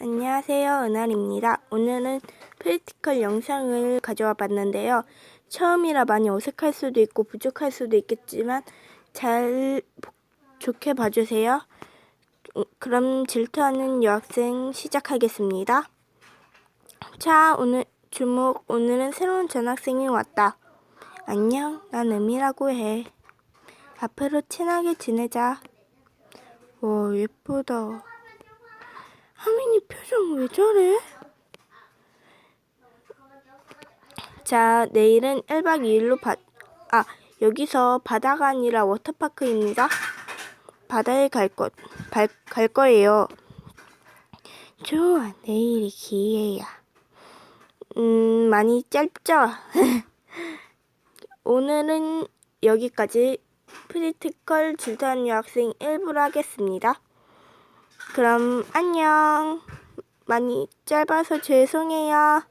안녕하세요. 은알입니다. 오늘은 프리티컬 영상을 가져와 봤는데요. 처음이라 많이 어색할 수도 있고 부족할 수도 있겠지만 잘 보- 좋게 봐주세요. 음, 그럼 질투하는 여학생 시작하겠습니다. 자, 오늘 주목. 오늘은 새로운 전학생이 왔다. 안녕, 난 음이라고 해. 앞으로 친하게 지내자. 와, 예쁘다. 표정 왜 저래? 자, 내일은 1박 2일로 바, 아, 여기서 바다가 아니라 워터파크입니다. 바다에 갈 것, 발, 갈 거예요. 좋아, 내일이 기회야. 음, 많이 짧죠? 오늘은 여기까지 프리티컬 질투한 여학생 1부를 하겠습니다. 그럼 안녕. 많이 짧아서 죄송해요.